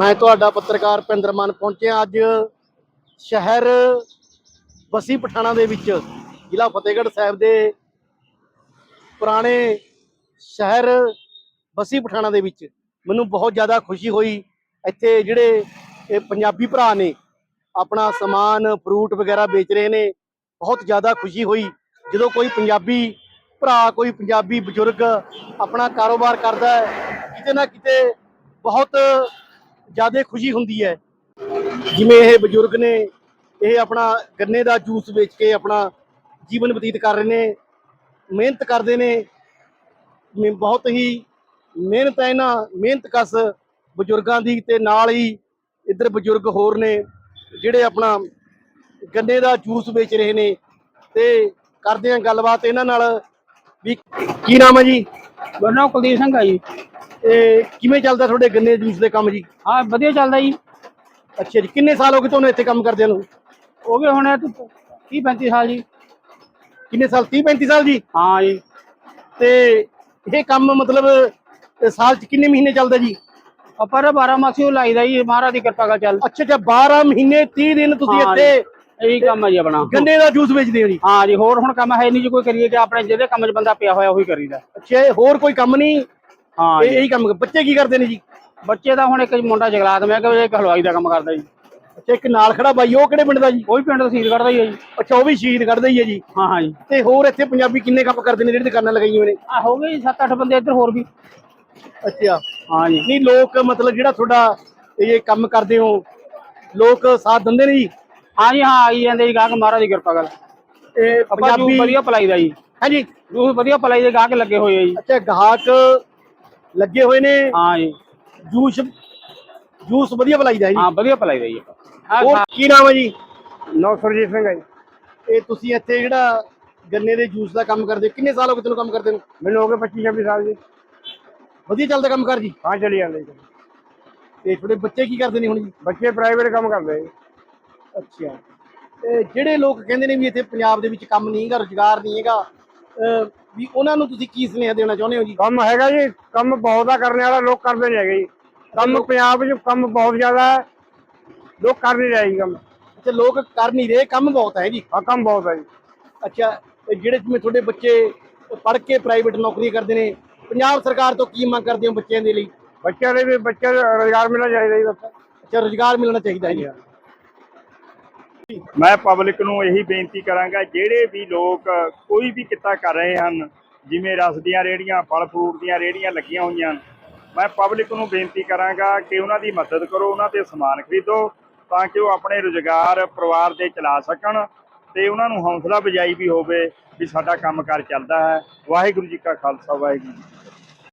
ਮੈਂ ਤੁਹਾਡਾ ਪੱਤਰਕਾਰ ਭਿੰਦਰ ਮਾਨ ਪਹੁੰਚਿਆ ਅੱਜ ਸ਼ਹਿਰ ਬਸੀ ਪਠਾਣਾ ਦੇ ਵਿੱਚ, ਜ਼ਿਲ੍ਹਾ ਫਤਿਹਗੜ੍ਹ ਸਾਹਿਬ ਦੇ ਪੁਰਾਣੇ ਸ਼ਹਿਰ ਬਸੀ ਪਠਾਣਾ ਦੇ ਵਿੱਚ। ਮੈਨੂੰ ਬਹੁਤ ਜ਼ਿਆਦਾ ਖੁਸ਼ੀ ਹੋਈ ਇੱਥੇ ਜਿਹੜੇ ਇਹ ਪੰਜਾਬੀ ਭਰਾ ਨੇ, ਆਪਣਾ ਸਮਾਨ ਫਰੂਟ ਵਗੈਰਾ ਵੇਚ ਰਹੇ ਨੇ, ਬਹੁਤ ਜ਼ਿਆਦਾ ਖੁਸ਼ੀ ਹੋਈ। ਜਦੋਂ ਕੋਈ ਪੰਜਾਬੀ ਭਰਾ, ਕੋਈ ਪੰਜਾਬੀ ਬਜ਼ੁਰਗ ਆਪਣਾ ਕਾਰੋਬਾਰ ਕਰਦਾ ਹੈ, ਕਿਤੇ ਨਾ ਕਿਤੇ ਬਹੁਤ ਜ਼ਿਆਦਾ ਖੁਸ਼ੀ ਹੁੰਦੀ ਹੈ। ਜਿਵੇਂ ਇਹ ਬਜ਼ੁਰਗ ਨੇ ਇਹ ਆਪਣਾ ਗੰਨੇ ਦਾ ਜੂਸ ਵੇਚ ਕੇ ਆਪਣਾ ਜੀਵਨ ਬਤੀਤ ਕਰ ਰਹੇ ਨੇ, ਮਿਹਨਤ ਕਰਦੇ ਨੇ। ਬਹੁਤ ਹੀ ਮਿਹਨਤ ਹੈ ਇਹਨਾਂ ਮਿਹਨਤ ਕਸ ਬਜ਼ੁਰਗਾਂ ਦੀ ਤੇ ਨਾਲ ਹੀ ਇੱਧਰ ਬਜ਼ੁਰਗ ਹੋਰ ਨੇ ਜਿਹੜੇ ਆਪਣਾ ਗੰਨੇ ਦਾ ਜੂਸ ਵੇਚ ਰਹੇ ਨੇ। ਤੇ ਕਰਦੇ ਆ ਗੱਲਬਾਤ ਇਹਨਾਂ ਨਾਲ ਵੀ ਕੀ ਨਾਮ ਹੈ ਜੀ? ਮੇਰਾ ਨਾਮ ਕੁਲਦੀਪ ਸਿੰਘ ਆ ਜੀ। ਇਹ ਕਿਵੇਂ ਚੱਲਦਾ ਤੁਹਾਡੇ ਗੰਨੇ ਜੂਸ ਦੇ ਕੰਮ ਜੀ? ਹਾਂ ਵਧੀਆ ਚੱਲਦਾ ਜੀ। ਅੱਛਾ ਜੀ ਕਿੰਨੇ ਸਾਲ ਹੋ ਗਏ ਤੁਹਾਨੂੰ ਇੱਥੇ ਕੰਮ ਕਰਦਿਆਂ ਨੂੰ? ਹੋ ਗਏ ਹੁਣ 30 35 ਸਾਲ ਜੀ। ਕਿੰਨੇ ਸਾਲ 30 35 ਸਾਲ ਜੀ? ਹਾਂ ਜੀ। ਤੇ ਇਹ ਕੰਮ ਮਤਲਬ ਸਾਲ ਚ ਕਿੰਨੇ ਮਹੀਨੇ ਚੱਲਦਾ ਜੀ? ਤਾਂ 12 ਮਾਸੀ ਉਹ ਲਾਈਦਾ ਜੀ ਮਹਾਰਾਜ ਦੀ ਕਿਰਪਾ ਨਾਲ ਚੱਲ। ਅੱਛਾ ਅੱਛਾ 12 ਮਹੀਨੇ 30 ਦਿਨ ਤੁਸੀਂ ਇੱਥੇ ਇਹੀ ਕੰਮ ਹੈ ਜੀ ਆਪਣਾ। ਗੰਨੇ ਦਾ ਜੂਸ ਵੇਚਦੇ ਹੋ ਜੀ? ਹਾਂ ਜੀ ਹੋਰ ਹੁਣ ਕੰਮ ਹੈ ਨਹੀਂ ਜੀ ਕੋਈ ਕਰੀਏ ਕਿ ਆਪਣੇ ਜਿਹਦੇ ਕੰਮ 'ਚ ਬੰਦਾ ਪਿਆ ਹੋਇਆ ਉਹੀ ਕਰੀਦਾ। ਅੱਛਾ ਇਹ ਹੋਰ ਕੋਈ ਕੰਮ ਨਹੀਂ? ਹਾਂ ਇਹ ਇਹੀ ਕੰਮ ਬੱਚੇ ਕੀ ਕਰਦੇ ਨੇ ਜੀ? ਬੱਚੇ ਦਾ ਹੁਣ ਇੱਕ ਮੁੰਡਾ ਜਗਲਾਤ ਮੈਂ ਕਿ ਇੱਕ ਹਲਵਾਈ ਦਾ ਕੰਮ ਕਰਦਾ ਜੀ। ਅੱਛਾ ਇੱਕ ਨਾਲ ਖੜਾ ਬਾਈ ਉਹ ਕਿਹੜੇ ਪਿੰਡ ਦਾ ਜੀ? ਉਹ ਵੀ ਪਿੰਡ ਦਾ ਸੀਲ ਕੱਢਦਾ ਹੀ ਹੈ ਜੀ। ਅੱਛਾ ਉਹ ਵੀ ਸ਼ਹੀਦ ਕੱਢਦਾ ਹੀ ਹੈ ਜੀ। ਹਾਂ ਹਾਂ ਜੀ। ਤੇ ਹੋਰ ਇੱਥੇ ਪੰਜਾਬੀ ਕਿੰਨੇ ਕੰਮ ਕਰਦੇ ਨੇ ਜਿਹੜੇ ਦੁਕਾਨਾਂ ਲਗਾਈਆਂ ਹੋਏ ਨੇ? ਆ ਹੋ ਗਏ 7-8 ਬੰਦੇ ਇੱਧਰ ਹੋਰ ਵੀ। ਅੱਛਾ। ਹਾਂ ਜੀ। ਨਹੀਂ ਲੋਕ ਮਤਲਬ ਜਿਹੜਾ ਤੁਹਾਡਾ ਇਹ ਕੰਮ ਕਰਦੇ ਹੋ ਲੋਕ ਸਾਥ ਦਿੰਦੇ ਨੇ ਜੀ? ਹਾਂ ਜੀ ਹਾਂ ਆਈ ਜਾਂਦੇ ਜੀ ਗਾਹਕ ਮਹਾਰਾਜ ਦੀ ਕਿਰਪਾ ਨਾਲ ਇਹ ਆਪਾਂ ਪੰਜਾਬੀ ਵਧੀਆ ਪਲਾਈ ਦਾ ਜੀ। ਹਾਂਜੀ। ਜੂਸ ਵਧੀਆ ਪਲਾਈ ਦੇ ਗਾਹਕ ਲੱਗੇ ਹੋਏ ਆ ਜੀ। ਅੱਛਾ ਗਾਹਕ ਲੱਗੇ ਹੋਏ ਨੇ? ਹਾਂ ਜੀ। ਜੂਸ ਜੂਸ ਵਧੀਆ ਬਲਾਈਦਾ ਜੀ। ਹਾਂ ਵਧੀਆ ਪਲਾਈ ਦਾ ਜੀ। ਹੋਰ ਕੀ ਨਾਮ ਹੈ ਜੀ? ਨੌ ਸੁਰਜੀਤ ਸਿੰਘ ਹੈ ਜੀ। ਇਹ ਤੁਸੀਂ ਇੱਥੇ ਜਿਹੜਾ ਗੰਨੇ ਦੇ ਜੂਸ ਦਾ ਕੰਮ ਕਰਦੇ ਹੋ, ਕਿੰਨੇ ਸਾਲ ਹੋ ਗਏ ਤੈਨੂੰ ਕੰਮ ਕਰਦੇ ਨੂੰ? ਮੈਨੂੰ ਹੋ ਗਏ 25 26 ਸਾਲ ਜੀ। ਵਧੀਆ ਚੱਲਦਾ ਕੰਮ ਕਰ ਜੀ? ਹਾਂ ਚਲੀ ਜਾਂਦੇ ਜੀ। ਤੇ ਤੁਹਾਡੇ ਬੱਚੇ ਕੀ ਕਰਦੇ ਨੇ ਹੁਣ ਜੀ? ਬੱਚੇ ਪ੍ਰਾਈਵੇਟ ਕੰਮ ਕਰਦੇ ਜੀ। ਅੱਛਾ। ਤੇ ਜਿਹੜੇ ਲੋਕ ਕਹਿੰਦੇ ਨੇ ਵੀ ਇੱਥੇ ਪੰਜਾਬ ਦੇ ਵਿੱਚ ਕੰਮ ਨਹੀਂ ਹੈਗਾ ਰੁਜ਼ਗਾਰ ਨਹੀਂ ਹੈਗਾ ਅਹ ਵੀ ਉਹਨਾਂ ਨੂੰ ਤੁਸੀਂ ਕੀ ਸੁਨੇਹਾ ਦੇਣਾ ਚਾਹੁੰਦੇ ਹੋ ਜੀ? ਕੰਮ ਹੈਗਾ ਜੀ ਕੰਮ ਬਹੁਤ ਆ ਕਰਨ ਵਾਲਾ ਲੋਕ ਕਰਦੇ ਨਹੀਂ ਹੈਗੇ ਜੀ। ਕੰਮ ਪੰਜਾਬ ਵਿੱਚ ਕੰਮ ਬਹੁਤ ਜ਼ਿਆਦਾ ਹੈ ਲੋਕ ਕਰ ਨਹੀਂ ਰਹੇ ਜੀ ਕੰਮ। ਅੱਛਾ ਲੋਕ ਕਰ ਨਹੀਂ ਰਹੇ ਕੰਮ ਬਹੁਤ ਹੈ ਜੀ? ਆ ਕੰਮ ਬਹੁਤ ਹੈ ਜੀ। ਅੱਛਾ ਤੇ ਜਿਹੜੇ ਜਿਵੇਂ ਤੁਹਾਡੇ ਬੱਚੇ ਪੜ੍ਹ ਕੇ ਪ੍ਰਾਈਵੇਟ ਨੌਕਰੀ ਕਰਦੇ ਨੇ ਪੰਜਾਬ ਸਰਕਾਰ ਤੋਂ ਕੀ ਮੰਗ ਕਰਦੇ ਹੋ ਬੱਚਿਆਂ ਦੇ ਲਈ? ਬੱਚਿਆਂ ਦੇ ਵੀ ਬੱਚਿਆਂ ਨੂੰ ਰੋਜ਼ਗਾਰ ਮਿਲਣਾ ਚਾਹੀਦਾ ਜੀ ਬਸ ਅੱਛਾ ਰੁਜ਼ਗਾਰ ਮਿਲਣਾ ਚਾਹੀਦਾ ਹੈ। ਜੀ ਮੈਂ ਪਬਲਿਕ ਨੂੰ ਇਹੀ ਬੇਨਤੀ ਕਰਾਂਗਾ, ਜਿਹੜੇ ਵੀ ਲੋਕ ਕੋਈ ਵੀ ਕਿੱਤਾ ਕਰ ਰਹੇ ਹਨ, ਜਿਵੇਂ ਰਸ ਦੀਆਂ ਰੇੜੀਆਂ ਫਲ ਫਰੂਟ ਦੀਆਂ ਰੇੜੀਆਂ ਲੱਗੀਆਂ ਹੋਈਆਂ ਹਨ ਮੈਂ ਪਬਲਿਕ ਨੂੰ ਬੇਨਤੀ ਕਰਾਂਗਾ ਕਿ ਉਹਨਾਂ ਦੀ ਮਦਦ ਕਰੋ, ਉਹਨਾਂ ਤੇ ਸਮਾਨ ਖਰੀਦੋ, ਤਾਂ ਕਿ ਉਹ ਆਪਣੇ ਰੁਜ਼ਗਾਰ ਪਰਿਵਾਰ ਦੇ ਚਲਾ ਸਕਣ ਤੇ ਉਹਨਾਂ ਨੂੰ ਹੌਸਲਾ ਬਜਾਈ ਵੀ ਹੋਵੇ ਵੀ ਸਾਡਾ ਕੰਮਕਾਰ ਚੱਲਦਾ ਹੈ। ਵਾਹਿਗੁਰੂ ਜੀ ਕਾ ਖਾਲਸਾ, ਵਾਹਿਗੁਰੂ ਜੀ